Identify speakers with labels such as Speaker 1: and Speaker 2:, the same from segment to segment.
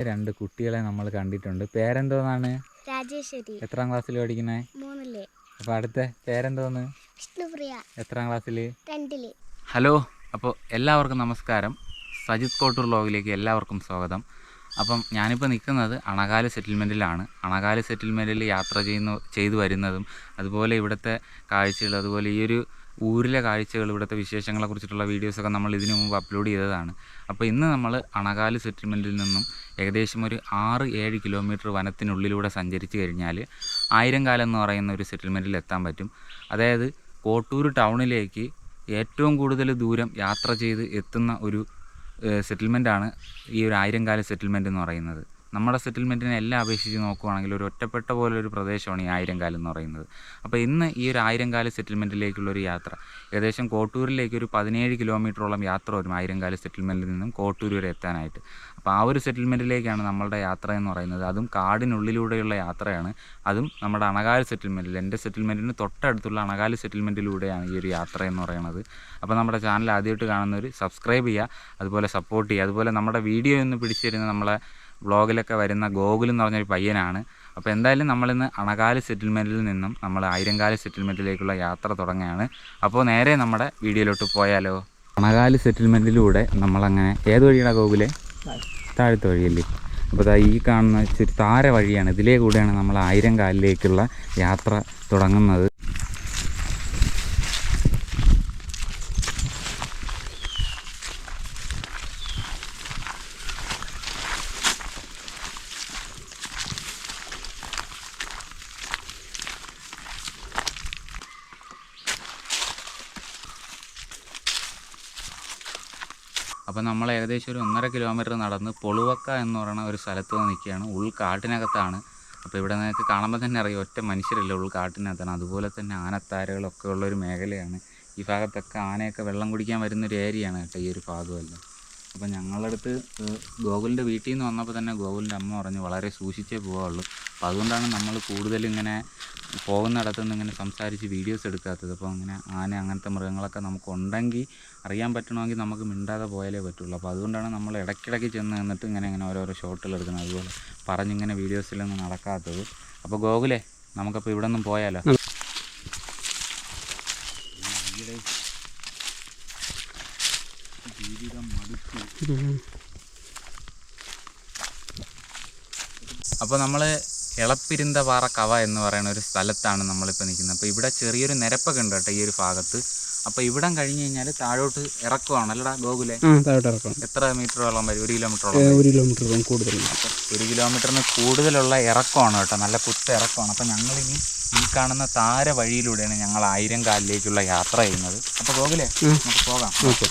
Speaker 1: രണ്ട് കുട്ടികളെ നമ്മൾ കണ്ടിട്ടുണ്ട്. പേരെന്തോന്നാണ്?
Speaker 2: രാജേശ്വരി.
Speaker 1: എത്രാം ക്ലാസ്സിൽ പഠിക്കുന്നത്
Speaker 2: മൂന്നിൽ.
Speaker 1: അപ്പോൾ അടുത്ത പേരെന്തോന്ന്?
Speaker 2: വിഷ്ണുപ്രിയ.
Speaker 1: എത്രാം ക്ലാസ്സിൽ
Speaker 2: രണ്ടിൽ.
Speaker 1: ഹലോ അപ്പോൾ എല്ലാവർക്കും നമസ്കാരം. സജിത് കോട്ടൂർ ലോഗിലേക്ക് എല്ലാവർക്കും സ്വാഗതം. അപ്പം ഞാനിപ്പോൾ നിൽക്കുന്നത് അണകാൽ സെറ്റിൽമെന്റിലാണ് അണകാൽ സെറ്റിൽമെന്റിൽ യാത്ര ചെയ്യുന്ന ചെയ്തു വരുന്നതും അതുപോലെ ഇവിടുത്തെ കാഴ്ചകൾ അതുപോലെ ഈ ഒരു ഊരിലെ കാഴ്ചകൾ ഇവിടുത്തെ വിശേഷങ്ങളെ കുറിച്ചിട്ടുള്ള വീഡിയോസൊക്കെ നമ്മൾ ഇതിനു മുമ്പ് അപ്ലോഡ് ചെയ്തതാണ്. അപ്പോൾ ഇന്ന് നമ്മൾ അണകാൽ സെറ്റിൽമെന്റിൽ നിന്നും ഏകദേശം ഒരു ആറ് ഏഴ് കിലോമീറ്റർ വനത്തിനുള്ളിലൂടെ സഞ്ചരിച്ച് കഴിഞ്ഞാൽ ആയിരംകാലം എന്ന് പറയുന്ന ഒരു സെറ്റിൽമെന്റിൽ എത്താൻ പറ്റും. അതായത് കോട്ടൂർ ടൗണിലേക്ക് ഏറ്റവും കൂടുതൽ ദൂരം യാത്ര ചെയ്ത് എത്തുന്ന ഒരു സെറ്റിൽമെന്റാണ് ഈ ഒരു ആയിരംകാല സെറ്റിൽമെന്റ് എന്ന് പറയുന്നത്. നമ്മുടെ സെറ്റിൽമെന്റിനെ എല്ലാം അപേക്ഷിച്ച് നോക്കുവാണെങ്കിൽ ഒരു ഒറ്റപ്പെട്ട പോലെ ഒരു പ്രദേശമാണ് ഈ ആയിരംകാലം എന്ന് പറയുന്നത്. അപ്പോൾ ഇന്ന് ഈ ഒരു ആയിരംകാല സെറ്റിൽമെന്റിലേക്കുള്ള ഒരു യാത്ര ഏകദേശം കോട്ടൂരിലേക്ക് ഒരു പതിനേഴ് കിലോമീറ്ററോളം യാത്ര വരും ആയിരംകാല സെറ്റിൽമെന്റിൽ നിന്നും കോട്ടൂർ വരെ എത്താനായിട്ട്. അപ്പോൾ ആ ഒരു സെറ്റിൽമെന്റിലേക്കാണ് നമ്മളുടെ യാത്ര എന്ന് പറയുന്നത്. അതും കാടിനുള്ളിലൂടെയുള്ള യാത്രയാണ്. അതും നമ്മുടെ അണകാല സെറ്റിൽമെന്റിൽ എന്റെ സെറ്റിൽമെന്റിന് തൊട്ടടുത്തുള്ള അണകാല സെറ്റിൽമെന്റിലൂടെയാണ് ഈ ഒരു യാത്ര എന്ന് പറയുന്നത്. അപ്പോൾ നമ്മുടെ ചാനൽ ആദ്യമായിട്ട് കാണുന്നവർ സബ്സ്ക്രൈബ് ചെയ്യുക അതുപോലെ സപ്പോർട്ട് ചെയ്യുക. അതുപോലെ നമ്മുടെ വീഡിയോ ഒന്ന് പിടിച്ചു തരുന്ന നമ്മളെ വ്ളോഗിലൊക്കെ വരുന്ന ഗോകുൽ എന്ന് പറഞ്ഞൊരു പയ്യനാണ്. അപ്പോൾ എന്തായാലും നമ്മളിന്ന് അണകാൽ സെറ്റിൽമെന്റിൽ നിന്നും നമ്മൾ ആയിരംകാൽ സെറ്റിൽമെന്റിലേക്കുള്ള യാത്ര തുടങ്ങുകയാണ് അപ്പോൾ നേരെ നമ്മുടെ വീഡിയോയിലോട്ട് പോയാലോ? അണകാൽ സെറ്റിൽമെന്റിലൂടെ നമ്മളങ്ങനെ ഏത് വഴിയാണ് ഗോകുലെ? താഴത്തെ വഴിയല്ലേ. അപ്പോൾ ദാ ഈ കാണുന്ന ഇച്ചിരി താര വഴിയാണ്. ഇതിലേ കൂടെയാണ് നമ്മൾ ആയിരം കാലിലേക്കുള്ള യാത്ര തുടങ്ങുന്നത് അപ്പോൾ നമ്മൾ ഏകദേശം ഒരു ഒന്നര കിലോമീറ്റർ നടന്ന് പൊളുവക്ക എന്ന് പറയുന്ന ഒരു സ്ഥലത്ത് നിന്ന് നിൽക്കുകയാണ്. ഉൾക്കാട്ടിനകത്താണ്. അപ്പോൾ ഇവിടെ നിങ്ങൾക്ക് കാണുമ്പോൾ തന്നെ അറിയാം ഒറ്റ മനുഷ്യരല്ല ഉൾക്കാട്ടിനകത്താണ് അതുപോലെ തന്നെ ആനത്താരകളൊക്കെ ഉള്ളൊരു മേഖലയാണ്. ഈ ഭാഗത്തൊക്കെ ആനയൊക്കെ വെള്ളം കുടിക്കാൻ വരുന്നൊരു ഏരിയയാണ് കേട്ടോ ഈ ഒരു ഭാഗമല്ല. അപ്പോൾ ഞങ്ങളടുത്ത് ഗോകുലിന്റെ വീട്ടിൽ നിന്ന് വന്നപ്പോൾ തന്നെ ഗോകുലിന്റെ അമ്മ പറഞ്ഞു വളരെ സൂക്ഷിച്ചേ പോകാവുള്ളൂ അപ്പോൾ അതുകൊണ്ടാണ് നമ്മൾ കൂടുതൽ ഇങ്ങനെ പോകുന്നിടത്തുനിന്ന് ഇങ്ങനെ സംസാരിച്ച് വീഡിയോസ് എടുക്കാത്തത്. അപ്പോൾ അങ്ങനെ ആന അങ്ങനത്തെ മൃഗങ്ങളൊക്കെ നമുക്ക് ഉണ്ടെങ്കിൽ അറിയാൻ പറ്റണമെങ്കിൽ നമുക്ക് മിണ്ടാതെ പോയാലേ പറ്റുള്ളൂ. അപ്പോൾ അതുകൊണ്ടാണ് നമ്മൾ ഇടയ്ക്കിടയ്ക്ക് ചെന്ന് നിന്നിട്ട് ഇങ്ങനെ ഇങ്ങനെ ഓരോരോ ഷോട്ടുകൾ എടുക്കുന്നത്. അതുപോലെ പറഞ്ഞിങ്ങനെ വീഡിയോസിലൊന്നും നടക്കാത്തത്. അപ്പോൾ ഗോകുലേ നമുക്കപ്പോൾ ഇവിടെ നിന്നും പോയാലോ? അപ്പോൾ നമ്മൾ എളപ്പിരുന്തപാറ കവ എന്ന് പറയുന്ന ഒരു സ്ഥലത്താണ് നമ്മളിപ്പോൾ നിൽക്കുന്നത്. അപ്പോൾ ഇവിടെ ചെറിയൊരു നിരപ്പൊക്കെ ഉണ്ട് കേട്ടോ ഈ ഒരു ഭാഗത്ത്. അപ്പോൾ ഇവിടം കഴിഞ്ഞ് കഴിഞ്ഞാൽ താഴോട്ട് ഇറക്കുവാണ്. അല്ലടാ ഗോകുലെ? എത്ര മീറ്ററോളം വരും? ഒരു കിലോമീറ്ററോളം
Speaker 3: ഏ,
Speaker 1: വരും?
Speaker 3: ഒരു കിലോമീറ്റർ
Speaker 1: കൂടുതൽ ഒരു കിലോമീറ്ററിന് കൂടുതലുള്ള ഇറക്കമാണ് കേട്ടോ. നല്ല കുത്ത ഇറക്കമാണ്. അപ്പോൾ ഞങ്ങളിനി ഈ കാണുന്ന താര വഴിയിലൂടെയാണ് ഞങ്ങൾ ആയിരം കാലിലേക്കുള്ള യാത്ര ചെയ്യുന്നത്. അപ്പോൾ ഗോകുലെ നമുക്ക് പോകാം.
Speaker 3: ഓക്കെ.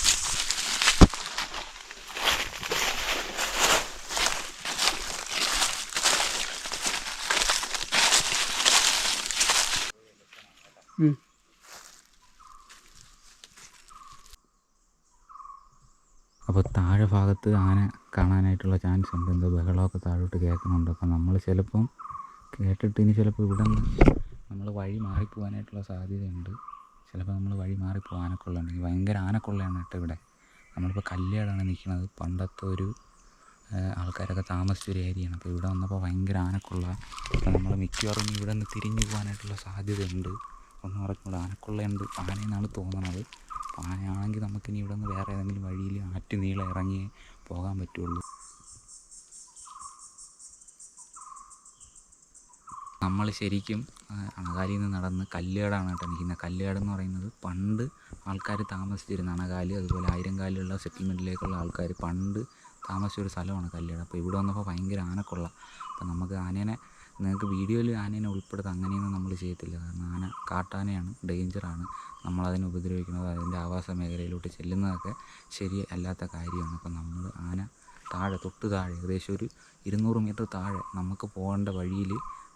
Speaker 1: അപ്പോൾ താഴെ ഭാഗത്ത് ആന കാണാനായിട്ടുള്ള ചാൻസ് ഉണ്ട്. എന്തോ ബഹളമൊക്കെ താഴോട്ട് കേൾക്കുന്നുണ്ട്. അപ്പോൾ നമ്മൾ ചിലപ്പം കേട്ടിട്ട് ഇനി ചിലപ്പോൾ ഇവിടെ നിന്ന് നമ്മൾ വഴി മാറിപ്പോകാനായിട്ടുള്ള സാധ്യതയുണ്ട്. ചിലപ്പോൾ നമ്മൾ വഴി മാറിപ്പോകാൻ ആനക്കൊള്ളുണ്ടെങ്കിൽ ഭയങ്കര ആനക്കൊള്ളയാണ് കേട്ടോ ഇവിടെ. നമ്മളിപ്പോൾ കല്യാടാണ് നിൽക്കുന്നത് പണ്ടത്തെ ഒരു ആൾക്കാരൊക്കെ താമസിച്ച ഒരു ഏരിയയാണ് അപ്പോൾ ഇവിടെ വന്നപ്പോൾ ഭയങ്കര ആനക്കൊള്ള. അപ്പോൾ നമ്മൾ മിക്കവാറും ഇവിടെ നിന്ന് തിരിഞ്ഞു പോകാനായിട്ടുള്ള സാധ്യതയുണ്ട്. ഒന്നും പറഞ്ഞൂടെ ആനക്കൊള്ളയുണ്ട്. ആനയെന്നാണ് തോന്നണത്. ആനയാണെങ്കിൽ നമുക്കിനി ഇവിടെ നിന്ന് വേറെ ഏതെങ്കിലും വഴിയിൽ ആറ്റ് നീളം ഇറങ്ങി പോകാൻ പറ്റുള്ളൂ. നമ്മൾ ശരിക്കും അണകാലിയിൽ നിന്ന് നടന്ന് കല്ലുകാടാണ് കേട്ടോ നിൽക്കുന്നത്. കല്ലുകാട് എന്ന് പറയുന്നത് പണ്ട് ആൾക്കാർ താമസിച്ചിരുന്ന അണകാൽ അതുപോലെ ആയിരം ആയിരംകാലിലുള്ള സെറ്റിൽമെന്റിലേക്കുള്ള ആൾക്കാർ പണ്ട് താമസിച്ച ഒരു സ്ഥലമാണ് കല്ലുകാട്. അപ്പോൾ ഇവിടെ വന്നപ്പോൾ ഭയങ്കര ആനക്കൊള്ള. അപ്പോൾ നമുക്ക് ആനേനെ നിങ്ങൾക്ക് വീഡിയോയിൽ ആനേനെ ഉൾപ്പെടുത്താം അങ്ങനെയൊന്നും നമ്മൾ ചെയ്യത്തില്ല. കാരണം ആന കാട്ടാനയാണ് ഡേഞ്ചറാണ്. നമ്മളതിനെ ഉപദ്രവിക്കുന്നത് അതിന്റെ ആവാസ മേഖലയിലോട്ട് ചെല്ലുന്നതൊക്കെ ശരി അല്ലാത്ത കാര്യമാണ്. അപ്പം നമ്മൾ ആന താഴെ തൊട്ട് താഴെ ഏകദേശം ഒരു ഇരുന്നൂറ് മീറ്റർ താഴെ നമുക്ക് പോകേണ്ട വഴിയിൽ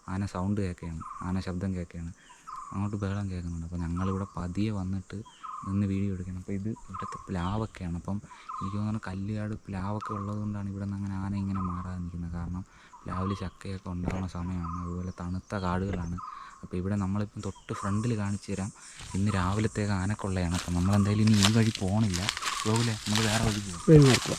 Speaker 1: ആന സൗണ്ട് കേൾക്കുകയാണ് ആന ശബ്ദം കേൾക്കുകയാണ്. അങ്ങോട്ട് ബഹളം കേൾക്കുന്നുണ്ട്. അപ്പോൾ ഞങ്ങളിവിടെ പതിയെ വന്നിട്ട് നിന്ന് വീഡിയോ എടുക്കണം അപ്പോൾ ഇത് ഇവിടുത്തെ പ്ലാവൊക്കെയാണ്. അപ്പം എനിക്ക് തോന്നുന്നു കല്ലുകാട് പ്ലാവൊക്കെ ഉള്ളതുകൊണ്ടാണ് ഇവിടെ നിന്ന് അങ്ങനെ ആന ഇങ്ങനെ മാറാതെ നിൽക്കുന്നത്. കാരണം പ്ലാവിൽ ചക്കയൊക്കെ ഉണ്ടാകുന്ന സമയമാണ്. അതുപോലെ തണുത്ത കാടുകളാണ്. അപ്പോൾ ഇവിടെ നമ്മളിപ്പം തൊട്ട് ഫ്രണ്ടിൽ കാണിച്ചു തരാം. ഇന്ന് രാവിലത്തേക്ക് ആനക്കൊള്ളയാണ്. അപ്പം നമ്മളെന്തായാലും ഇനി ഈ വഴി പോകണില്ല പോകില്ല നമുക്ക് വേറെ വഴി പോകും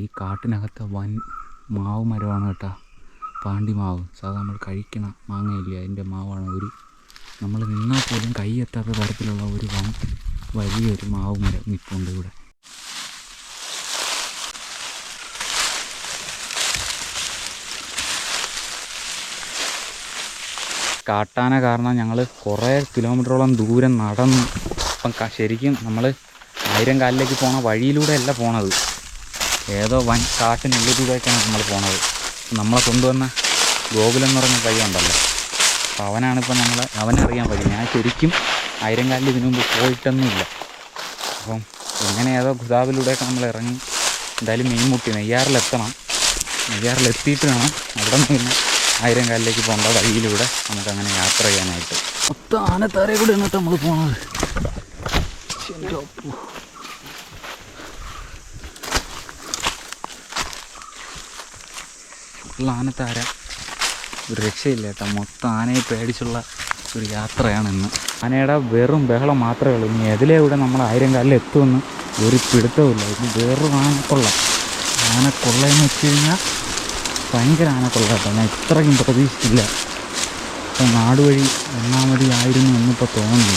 Speaker 1: ഈ കാട്ടിനകത്ത് വൻ മാവ് മരമാണ് കേട്ടോ. പാണ്ടി മാവ് സാധാരണ നമ്മൾ കഴിക്കണ മാങ്ങയില്ല? അതിന്റെ മാവാണ് ഒരു നമ്മൾ നിന്നാൽ പോലും കൈ എത്താത്ത തരത്തിലുള്ള ഒരു വൻ വലിയൊരു മാവ് മരം നിൽപ്പുണ്ട് ഇവിടെ. കാട്ടാന കാരണം ഞങ്ങൾ കുറേ കിലോമീറ്ററോളം ദൂരം നടന്ന് അപ്പം ക- ശരിക്കും നമ്മൾ ആയിരം കാലിലേക്ക് പോണ വഴിയിലൂടെ അല്ല പോണത്. ഏതോ വൻ കാട്ടിനുള്ളിലൂടെയൊക്കെയാണ് നമ്മൾ പോണത്. നമ്മളെ കൊണ്ടുവന്ന ഗോകുലം എന്ന് പറഞ്ഞ പയ്യുണ്ടല്ലോ അപ്പോൾ അവനാണിപ്പോൾ നമ്മളെ അവനറിയാൻ പറ്റും ഞാൻ ശരിക്കും ആയിരം കാലിൽ ഇതിനു മുമ്പ് പോയിട്ടൊന്നുമില്ല. അപ്പം ഇങ്ങനെ ഏതോ ഗുദാബിലൂടെയൊക്കെ നമ്മൾ ഇറങ്ങി എന്തായാലും മീൻ മുട്ടി. നെയ്യാറിലെത്തണം. നെയ്യാറിലെത്തിയിട്ട് വേണം അവിടെ നിന്ന് പിന്നെ ആയിരം കാലിലേക്ക് പോകേണ്ട വഴിയിലൂടെ നമുക്കങ്ങനെ യാത്ര ചെയ്യാനായിട്ട്. മൊത്തം ആനത്താരെ കൂടെ എന്നിട്ട് നമ്മൾ പോണത്. ഫുൾ ആനത്താര. ഒരു രക്ഷയില്ല കേട്ടോ മൊത്തം ആനയെ പേടിച്ചുള്ള ഒരു യാത്രയാണ് ഇന്ന് ആനയുടെ വെറും ബഹളം മാത്രമേ ഉള്ളൂ. ഇനി എതിലെ ഇവിടെ നമ്മൾ ആയിരം കാലിൽ എത്തുമെന്ന് ഒരു പിടുത്തവുമില്ല ഇത് വെറും ആനക്കൊള്ള. ആനക്കൊള്ളയെന്ന് വെച്ച് കഴിഞ്ഞാൽ ഭയങ്കര ആനക്കൊള്ള കേട്ടോ. ഞാൻ ഇത്രയും പ്രതീക്ഷിച്ചില്ല നാട് വഴി ഒന്നാമതി ആയിരുന്നു എന്നിപ്പോൾ തോന്നുന്നു.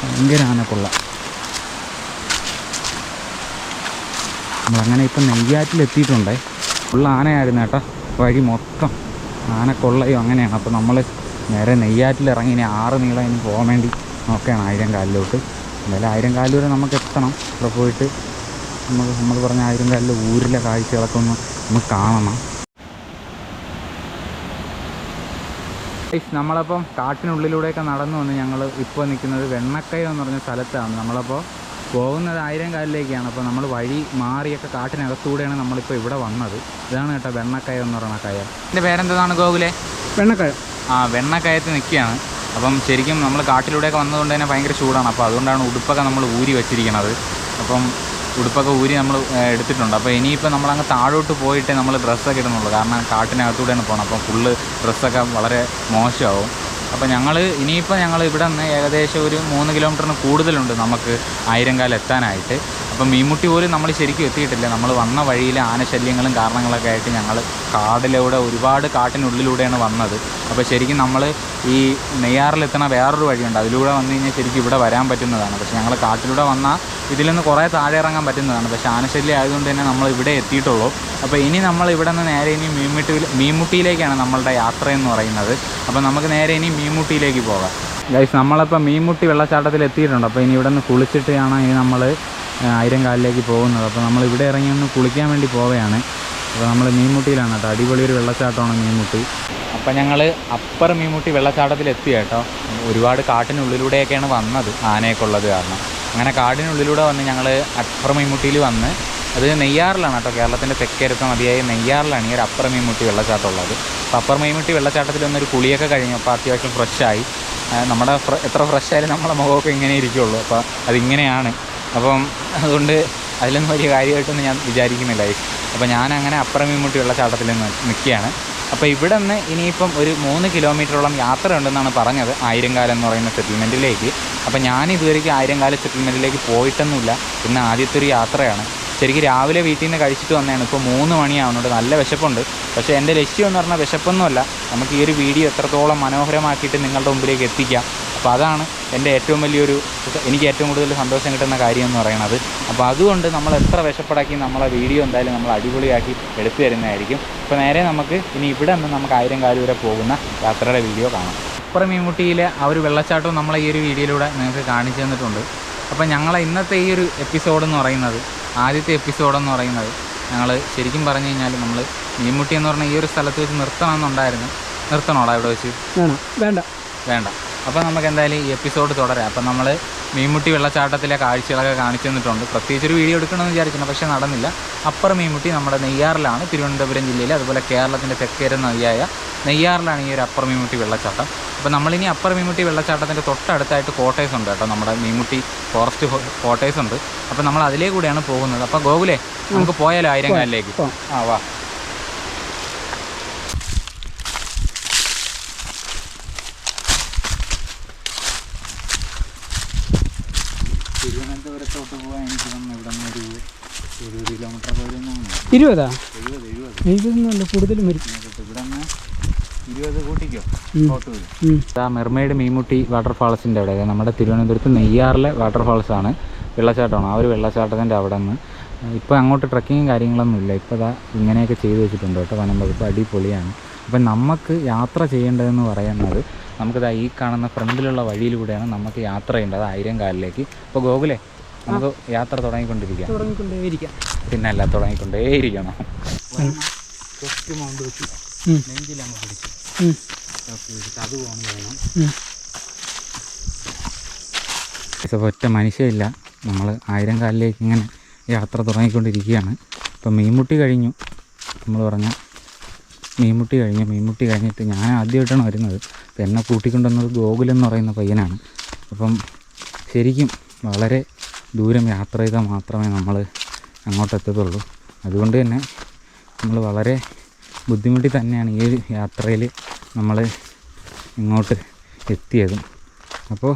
Speaker 1: ഭയങ്കര ആനക്കൊള്ള. നമ്മളങ്ങനെ ഇപ്പം നെയ്യാറ്റിലെത്തിയിട്ടുണ്ടേ. ഫുൾ ആനയായിരുന്നു കേട്ടോ. വഴി മൊത്തം. ആനക്കൊള്ളയും അങ്ങനെയാണ്. അപ്പോൾ നമ്മൾ നേരെ നെയ്യാറ്റിൽ ഇറങ്ങി ഇനി ആറ് നീളം ഇനി പോകാൻ വേണ്ടി നോക്കുകയാണ് ആയിരം കാലിലോട്ട്. എന്തായാലും ആയിരം കാലിൽ വരെ നമുക്ക് എത്തണം. അവിടെ പോയിട്ട് നമുക്ക് നമ്മൾ പറഞ്ഞ ആയിരം കാലിൽ ഊരിലെ കാഴ്ചകളൊക്കെ ഒന്ന് നമുക്ക് കാണണം. നമ്മളപ്പം കാട്ടിനുള്ളിലൂടെയൊക്കെ നടന്നു വന്ന് ഞങ്ങൾ ഇപ്പോൾ നിൽക്കുന്നത് വെണ്ണക്കയം എന്ന് പറഞ്ഞ സ്ഥലത്താണ്. നമ്മളപ്പോൾ പോകുന്നത് ആയിരം കാലിലേക്കാണ്. അപ്പോൾ നമ്മൾ വഴി മാറിയൊക്കെ കാട്ടിനകത്തൂടെയാണ് നമ്മളിപ്പോൾ ഇവിടെ വന്നത്. ഇതാണ് കേട്ടോ വെണ്ണക്കയ എന്ന് പറയുന്ന കായ. എന്റെ പേരെന്താണ് ഗോകുലെ?
Speaker 3: വെണ്ണക്കയ.
Speaker 1: ആ വെണ്ണക്കയത്ത് നിൽക്കുകയാണ്. അപ്പം ശരിക്കും നമ്മൾ കാട്ടിലൂടെയൊക്കെ വന്നതുകൊണ്ട് തന്നെ ഭയങ്കര ചൂടാണ്. അപ്പോൾ അതുകൊണ്ടാണ് ഉടുപ്പൊക്കെ നമ്മൾ ഊരി വെച്ചിരിക്കുന്നത് അപ്പം ഉടുപ്പൊക്കെ ഊരി നമ്മൾ എടുത്തിട്ടുണ്ട്. അപ്പോൾ ഇനിയിപ്പോൾ നമ്മളങ്ങ് താഴോട്ട് പോയിട്ട് നമ്മൾ ഡ്രസ്സൊക്കെ ഇടുന്നുള്ളൂ. കാരണം കാട്ടിനകത്തൂടെയാണ് പോകണം അപ്പം ഫുള്ള് ഡ്രസ്സൊക്കെ വളരെ മോശമാവും. അപ്പോൾ ഞങ്ങൾ ഇനിയിപ്പോൾ ഞങ്ങൾ ഇവിടെ നിന്ന് ഏകദേശം ഒരു മൂന്ന് കിലോമീറ്ററിന് കൂടുതലുണ്ട് നമുക്ക് ആയിരങ്കാലം എത്താനായിട്ട്. അപ്പം മീൻമുട്ടി പോലും നമ്മൾ ശരിക്കും എത്തിയിട്ടില്ല. നമ്മൾ വന്ന വഴിയിൽ ആനശല്യങ്ങളും കാരണങ്ങളൊക്കെ ആയിട്ട് ഞങ്ങൾ കാടിലൂടെ ഒരുപാട് കാട്ടിനുള്ളിലൂടെയാണ് വന്നത്. അപ്പോൾ ശരിക്കും നമ്മൾ ഈ നെയ്യാറിലെത്തണ വേറൊരു വഴിയുണ്ട്. അതിലൂടെ വന്നു കഴിഞ്ഞാൽ ശരിക്കും ഇവിടെ വരാൻ പറ്റുന്നതാണ്. പക്ഷേ ഞങ്ങൾ കാട്ടിലൂടെ വന്നാൽ ഇതിൽ നിന്ന് കുറേ താഴെ ഇറങ്ങാൻ പറ്റുന്നതാണ്. പക്ഷേ ആനശല്യം ആയതുകൊണ്ട് തന്നെ നമ്മൾ ഇവിടെ എത്തിയിട്ടുള്ളൂ. അപ്പോൾ ഇനി നമ്മൾ ഇവിടെ നിന്ന് നേരെ ഇനി മീൻമുട്ടി മീൻമുട്ടിയിലേക്കാണ് നമ്മളുടെ യാത്ര എന്ന് പറയുന്നത്. അപ്പോൾ നമുക്ക് നേരെ ഇനി മീൻമുട്ടിയിലേക്ക് പോകാം. ഗൈസ് നമ്മളിപ്പോൾ മീൻമുട്ടി വെള്ളച്ചാട്ടത്തിൽ എത്തിയിട്ടുണ്ട്. അപ്പോൾ ഇനി ഇവിടെ നിന്ന് കുളിച്ചിട്ടാണ് ഇനി നമ്മൾ ആയിരം കാലിലേക്ക് പോകുന്നത്. അപ്പോൾ നമ്മൾ ഇവിടെ ഇറങ്ങി ഒന്ന് കുളിക്കാൻ വേണ്ടി പോവുകയാണ്. അപ്പോൾ നമ്മൾ മീൻമുട്ടിയിലാണ് കേട്ടോ. അടിപൊളി ഒരു വെള്ളച്ചാട്ടമാണ് മീൻമുട്ടി. അപ്പോൾ ഞങ്ങൾ അപ്പർ മീൻമുട്ടി വെള്ളച്ചാട്ടത്തിൽ എത്തി കേട്ടോ. ഒരുപാട് കാട്ടിനുള്ളിലൂടെയൊക്കെയാണ് വന്നത് ആനയൊക്കെ ഉള്ളത് കാരണം. അങ്ങനെ കാടിനുള്ളിലൂടെ വന്ന് ഞങ്ങൾ അപ്പർ മീൻമുട്ടിയിൽ വന്ന് അത് നെയ്യാറിലാണ് കേട്ടോ. കേരളത്തിന്റെ തെക്കേരത്തെ മതിയായ നെയ്യാറിലാണ് ഈ ഒരു അപ്പർ മീൻമുട്ടി വെള്ളച്ചാട്ടം ഉള്ളത്. അപ്പോൾ അപ്പർ മീൻമുട്ടി വെള്ളച്ചാട്ടത്തിൽ വന്നൊരു കുളിയൊക്കെ കഴിഞ്ഞപ്പോൾ അത്യാവശ്യം ഫ്രഷായി നമ്മുടെ എത്ര ഫ്രഷ് ആയാലും നമ്മളെ മുഖമൊക്കെ ഇങ്ങനെ ഇരിക്കുകയുള്ളൂ അപ്പോൾ അതിങ്ങനെയാണ്. അപ്പം അതുകൊണ്ട് അതിലൊന്നും വലിയ കാര്യമായിട്ടൊന്നും ഞാൻ വിചാരിക്കുന്നില്ല അപ്പോൾ ഞാൻ അങ്ങനെ അപ്പുറം മീൻമുട്ടി ചാട്ടത്തിൽ നിൽക്കുകയാണ്. അപ്പോൾ ഇവിടെ നിന്ന് ഇനിയിപ്പം ഒരു മൂന്ന് കിലോമീറ്ററോളം യാത്ര ഉണ്ടെന്നാണ് പറഞ്ഞത് ആയിരംകാലം എന്ന് പറയുന്ന സെറ്റിൽമെന്റിലേക്ക് അപ്പോൾ ഞാൻ ഇതുവരെയ്ക്ക് ആയിരംകാല സെറ്റിൽമെന്റിലേക്ക് പോയിട്ടൊന്നുമില്ല. ഇന്ന് ആദ്യത്തെ ഒരു യാത്രയാണ്. ശരിക്കും രാവിലെ വീട്ടിൽ നിന്ന് കഴിച്ചിട്ട് വന്നതാണ്. ഇപ്പോൾ മൂന്ന് മണിയാവുന്നുണ്ട്. നല്ല വിശപ്പുണ്ട്. പക്ഷേ എന്റെ ലക്ഷ്യം എന്ന് പറഞ്ഞാൽ വിശപ്പൊന്നുമല്ല. നമുക്ക് ഈ ഒരു വീഡിയോ എത്രത്തോളം മനോഹരമാക്കിയിട്ട് നിങ്ങളുടെ മുമ്പിലേക്ക് എത്തിക്കാം. അപ്പോൾ അതാണ് എന്റെ ഏറ്റവും വലിയൊരു എനിക്ക് ഏറ്റവും കൂടുതൽ സന്തോഷം കിട്ടുന്ന കാര്യം എന്ന് പറയുന്നത്. അപ്പോൾ അതുകൊണ്ട് നമ്മൾ എത്ര വിശപ്പടാക്കി നമ്മളെ വീഡിയോ എന്തായാലും നമ്മൾ അടിപൊളിയാക്കി എടുത്തു തരുന്നതായിരിക്കും. അപ്പോൾ നേരെ നമുക്ക് ഇനി ഇവിടെ നിന്ന് നമുക്ക് ആയിരം കാൽ വരെ പോകുന്ന യാത്രയുടെ വീഡിയോ കാണാം. അപ്പുറം മീൻമുട്ടിയിലെ ആ ഒരു വെള്ളച്ചാട്ടവും നമ്മളെ ഈ ഒരു വീഡിയോയിലൂടെ നിങ്ങൾക്ക് കാണിച്ചു തന്നിട്ടുണ്ട്. അപ്പോൾ ഞങ്ങളെ ഇന്നത്തെ ഈ ഒരു എപ്പിസോഡ് എന്ന് പറയുന്നത് ആദ്യത്തെ എപ്പിസോഡ് എന്ന് പറയുന്നത് ഞങ്ങൾ ശരിക്കും പറഞ്ഞു കഴിഞ്ഞാൽ നമ്മൾ മീൻമുട്ടി എന്ന് പറഞ്ഞ ഈ ഒരു സ്ഥലത്ത് വെച്ച് നിർത്തണമെന്നുണ്ടായിരുന്നു നിർത്തണോടാ ഇവിടെ വെച്ച്?
Speaker 3: വേണ്ട.
Speaker 1: വേണ്ട. അപ്പോൾ നമുക്ക് എന്തായാലും ഈ എപ്പിസോഡ് തുടരാം. അപ്പം നമ്മൾ മീൻമുട്ടി വെള്ളച്ചാട്ടത്തിലെ കാഴ്ചകളൊക്കെ കാണിച്ചു തന്നിട്ടുണ്ട്. പ്രത്യേകിച്ച് ഒരു വീഡിയോ എടുക്കണമെന്ന് വിചാരിക്കുന്നു പക്ഷേ നടന്നില്ല. അപ്പർ മീൻമുട്ടി നമ്മുടെ നെയ്യാറിലാണ് തിരുവനന്തപുരം ജില്ലയിൽ അതുപോലെ കേരളത്തിന്റെ തെക്കേര നദിയായ നെയ്യാറിലാണ് ഈ ഒരു അപ്പർ മീൻമുട്ടി വെള്ളച്ചാട്ടം. അപ്പോൾ നമ്മളിനി അപ്പർ മീൻമുട്ടി വെള്ളച്ചാട്ടത്തിന്റെ തൊട്ടടുത്തായിട്ട് കോട്ടേഴ്സ് ഉണ്ട് കേട്ടോ. നമ്മുടെ മീൻമുട്ടി ഫോറസ്റ്റ് കോട്ടേഴ്സ് ഉണ്ട്. അപ്പോൾ നമ്മൾ അതിലേ കൂടെയാണ് പോകുന്നത്. അപ്പോൾ ഗോകുലേ നമുക്ക് പോയാലോ
Speaker 3: ആയിരങ്ങാലിലേക്ക്.
Speaker 1: ആ വാ തിരുവനന്തപുരത്തോട്ട് പോകാൻ എനിക്ക് തോന്നുന്നു ഇവിടെ നിന്നൊരു എഴുപത് കിലോമീറ്റർ പോലും
Speaker 3: ഇരുപതാ?
Speaker 1: എഴുപത് എഴുപത്
Speaker 3: എഴുപതൊന്നുമല്ല കൂടുതലും വരും.
Speaker 1: ഇരുപത് കൂട്ടിക്കോ. ആ മെർമെയ്ഡ് മീൻമുട്ടി വാട്ടർഫാൾസിന്റെ അവിടെ. നമ്മുടെ തിരുവനന്തപുരത്ത് നെയ്യാറിലെ വാട്ടർഫാൾസ് ആണ് വെള്ളച്ചാട്ടമാണ്. ആ ഒരു വെള്ളച്ചാട്ടത്തിന്റെ അവിടെ നിന്ന്. ഇപ്പോൾ അങ്ങോട്ട് ട്രക്കിങ്ങും കാര്യങ്ങളൊന്നും ഇല്ല. ഇപ്പോൾ ഇതാ ഇങ്ങനെയൊക്കെ ചെയ്തു വെച്ചിട്ടുണ്ട് കേട്ടോ. വനം വകുപ്പ് അടിപൊളിയാണ്. അപ്പം നമുക്ക് യാത്ര ചെയ്യേണ്ടതെന്ന് പറയുന്നത് നമുക്കിതാ ഈ കാണുന്ന ഫ്രണ്ടിലുള്ള വഴിയിലൂടെയാണ് നമുക്ക് യാത്ര ചെയ്യേണ്ടത്. ആയിരം കാലിലേക്ക്. ഇപ്പോൾ ഗോകുലേ നമുക്ക് യാത്ര തുടങ്ങിക്കൊണ്ടിരിക്കാം.
Speaker 3: തുടങ്ങിക്കൊണ്ടേയിരിക്കാം.
Speaker 1: പിന്നെ അല്ല തുടങ്ങിക്കൊണ്ടേയിരിക്കണം ഇപ്പോൾ ഒറ്റ മനുഷ്യയില്ല നമ്മൾ ആയിരം കാലിലേക്ക് ഇങ്ങനെ യാത്ര തുടങ്ങിക്കൊണ്ടിരിക്കുകയാണ്. ഇപ്പം മീൻമുട്ടി കഴിഞ്ഞു. നമ്മൾ പറഞ്ഞ മീൻമുട്ടി കഴിഞ്ഞു. മീൻമുട്ടി കഴിഞ്ഞിട്ട് ഞാൻ ആദ്യമായിട്ടാണ് വരുന്നത്. അപ്പം എന്നെ കൂട്ടിക്കൊണ്ടുവന്നത് ഗോകുലെന്ന് പറയുന്ന പയ്യനാണ്. അപ്പം ശരിക്കും വളരെ ദൂരം യാത്ര ചെയ്താൽ മാത്രമേ നമ്മൾ അങ്ങോട്ട് എത്തത്തുള്ളൂ അതുകൊണ്ട് തന്നെ നമ്മൾ വളരെ ബുദ്ധിമുട്ടി തന്നെയാണ് ഈ ഒരു യാത്രയിൽ നമ്മൾ ഇങ്ങോട്ട് എത്തിയതും. അപ്പോൾ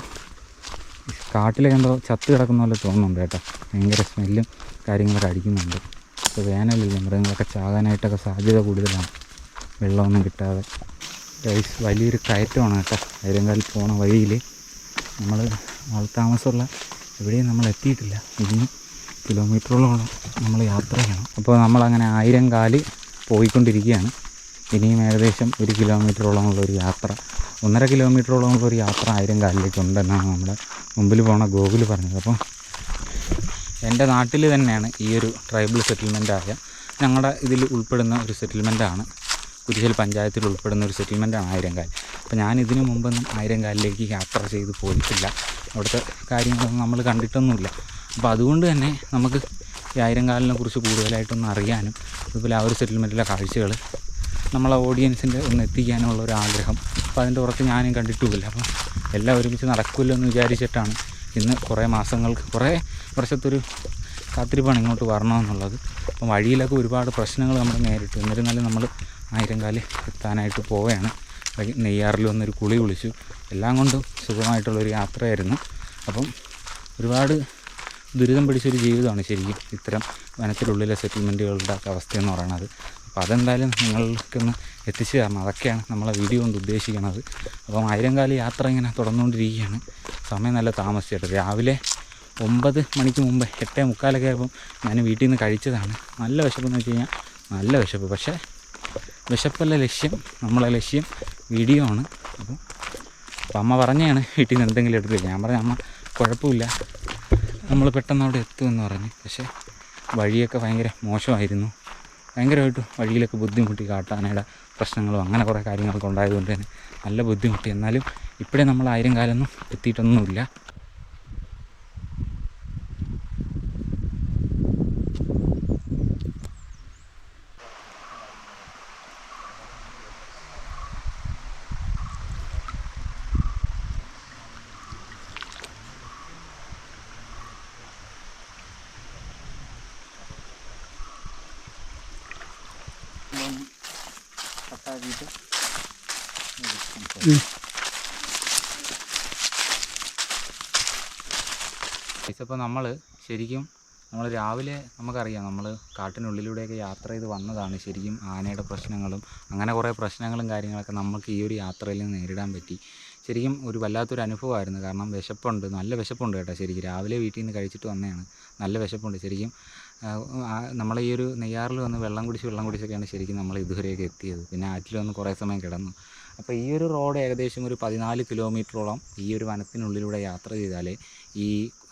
Speaker 1: കാട്ടിലൊക്കെ എന്തോ ചത്ത് കിടക്കുന്ന പോലെ തോന്നുന്നുണ്ട് കേട്ടോ. ഭയങ്കര സ്മെല്ലും കാര്യങ്ങളൊക്കെ അടിക്കുന്നുണ്ട്. ഇപ്പോൾ വേനലില്ലേ മൃഗങ്ങളൊക്കെ ചാകാനായിട്ടൊക്കെ സാധ്യത കൂടുതലാണ്. വെള്ളമൊന്നും കിട്ടാതെ. ഗൈസ് വലിയൊരു കയറ്റമാണ് കേട്ടോ. ആയിരങ്കാലിൽ പോണ വഴിയിൽ നമ്മൾ ആൾ താമസമുള്ള എവിടെയും നമ്മൾ എത്തിയിട്ടില്ല. ഇനിയും കിലോമീറ്ററോളം നമ്മൾ യാത്ര ചെയ്യണം. അപ്പോൾ നമ്മളങ്ങനെ ആയിരം കാലി പോയിക്കൊണ്ടിരിക്കുകയാണ്. ഇനിയും ഏകദേശം ഒരു കിലോമീറ്ററോളമുള്ള ഒരു യാത്ര. ഒന്നര കിലോമീറ്ററോളമുള്ള ഒരു യാത്ര ആയിരം കാലിലേക്ക് ഉണ്ടെന്നാണ് നമ്മുടെ മുമ്പിൽ പോണ ഗോകുൽ പറഞ്ഞത്. അപ്പോൾ എന്റെ നാട്ടിൽ തന്നെയാണ് ഈ ഒരു ട്രൈബൽ സെറ്റിൽമെന്റായ ഞങ്ങളുടെ ഇതിൽ ഉൾപ്പെടുന്ന ഒരു സെറ്റിൽമെന്റാണ് കുരിശൽ പഞ്ചായത്തിൽ ഉൾപ്പെടുന്ന ഒരു സെറ്റിൽമെന്റാണ് ആയിരങ്കാൽ അപ്പോൾ ഞാൻ ഇതിനു മുമ്പൊന്നും ആയിരങ്കാലിലേക്ക് യാത്ര ചെയ്ത് പോയിട്ടില്ല. അവിടുത്തെ കാര്യങ്ങളൊന്നും നമ്മൾ കണ്ടിട്ടൊന്നുമില്ല. അപ്പോൾ അതുകൊണ്ട് തന്നെ നമുക്ക് ഈ ആയിരം കാലിനെ കുറിച്ച് കൂടുതലായിട്ടൊന്ന് അറിയാനും അതുപോലെ ആ ഒരു സെറ്റിൽമെന്റിലെ കാഴ്ചകൾ നമ്മളെ ഓഡിയൻസിന്റെ ഒന്ന് എത്തിക്കാനുള്ള ഒരു ആഗ്രഹം. അപ്പോൾ അതിന്റെ പുറത്ത് ഞാനും കണ്ടിട്ടുമില്ല. അപ്പം എല്ലാം ഒരുമിച്ച് നടക്കുമല്ലോ എന്ന് വിചാരിച്ചിട്ടാണ് ഇന്ന് കുറേ മാസങ്ങൾക്ക് കുറേ വർഷത്തൊരു കാത്തിരിപ്പാണ് ഇങ്ങോട്ട് വരണമെന്നുള്ളത്. അപ്പം വഴിയിലൊക്കെ ഒരുപാട് പ്രശ്നങ്ങൾ നമ്മൾ നേരിട്ടു. എന്നിരുന്നാലും നമ്മൾ ആയിരം കാലിൽ എത്താനായിട്ട് പോവുകയാണ്. നെയ്യാറിൽ വന്നൊരു കുളി കുളിച്ചു എല്ലാം കൊണ്ടും സുഖമായിട്ടുള്ളൊരു യാത്രയായിരുന്നു. അപ്പം ഒരുപാട് ദുരിതം പിടിച്ചൊരു ജീവിതമാണ് ശരിക്കും ഇത്തരം വനത്തിലുള്ളിലെ സെറ്റിൽമെന്റുകളുടെ അവസ്ഥയെന്ന് പറയുന്നത് അപ്പോൾ അതെന്തായാലും നിങ്ങൾക്കൊന്ന് എത്തിച്ചു തരണം. അതൊക്കെയാണ് നമ്മളെ വീഡിയോ കൊണ്ട് ഉദ്ദേശിക്കുന്നത് അപ്പം ആയിരങ്കാൽ യാത്ര ഇങ്ങനെ തുടർന്നുകൊണ്ടിരിക്കുകയാണ്. സമയം നല്ല താമസിച്ചിട്ട് രാവിലെ ഒമ്പത് മണിക്ക് മുമ്പ് എട്ടേ മുക്കാലൊക്കെ ആയപ്പം ഞാൻ വീട്ടിൽ നിന്ന് കഴിച്ചതാണ്. നല്ല വിശപ്പെന്ന് വെച്ച് കഴിഞ്ഞാൽ നല്ല വിശപ്പ്. പക്ഷേ വിശപ്പല്ല ലക്ഷ്യം? നമ്മളെ ലക്ഷ്യം വീഡിയോ ആണ്. അപ്പോൾ അപ്പം അമ്മ പറഞ്ഞാണ് വീട്ടിൽ നിന്ന് എന്തെങ്കിലും എടുത്തില്ല? ഞാൻ പറഞ്ഞു അമ്മ കുഴപ്പമില്ല. നമ്മൾ പെട്ടെന്ന് അവിടെ എത്തുമെന്ന് പറഞ്ഞു. പക്ഷേ വഴിയൊക്കെ ഭയങ്കര മോശമായിരുന്നു. ഭയങ്കരമായിട്ട് വഴിയിലൊക്കെ ബുദ്ധിമുട്ടി കാട്ടാനയുടെ പ്രശ്നങ്ങളും അങ്ങനെ കുറേ കാര്യങ്ങളൊക്കെ ഉണ്ടായതുകൊണ്ട് തന്നെ നല്ല ബുദ്ധിമുട്ടി. എന്നാലും ഇപ്പോഴേ നമ്മൾ ആയിരം കാലമൊന്നും എത്തിയിട്ടൊന്നുമില്ല ഇപ്പോൾ നമ്മൾ ശരിക്കും നമ്മൾ രാവിലെ നമുക്കറിയാം നമ്മൾ കാട്ടിനുള്ളിലൂടെയൊക്കെ യാത്ര ചെയ്ത് വന്നതാണ് ശരിക്കും ആനയുടെ പ്രശ്നങ്ങളും അങ്ങനെ കുറേ പ്രശ്നങ്ങളും കാര്യങ്ങളൊക്കെ നമുക്ക് ഈ ഒരു യാത്രയിൽ നേരിടാൻ പറ്റി. ശരിക്കും ഒരു വല്ലാത്തൊരു അനുഭവമായിരുന്നു. കാരണം വിശപ്പുണ്ട്. നല്ല വിശപ്പുണ്ട് കേട്ടോ ശരിക്കും. രാവിലെ വീട്ടിൽ നിന്ന് കഴിച്ചിട്ട് വന്നതാണ്. നല്ല വിശപ്പുണ്ട്. ശരിക്കും നമ്മൾ ഈ ഒരു നെയ്യാറിൽ വന്ന് വെള്ളം കുടിച്ച് വെള്ളം കുടിച്ചൊക്കെയാണ് ശരിക്കും നമ്മൾ ഇതുവരെയൊക്കെ എത്തിയത്. പിന്നെ ആറ്റിൽ വന്ന് കുറേ സമയം കിടന്നു. അപ്പോൾ ഈ ഒരു റോഡ് ഏകദേശം ഒരു പതിനാല് കിലോമീറ്ററോളം ഈ ഒരു വനത്തിനുള്ളിലൂടെ യാത്ര ചെയ്താൽ ഈ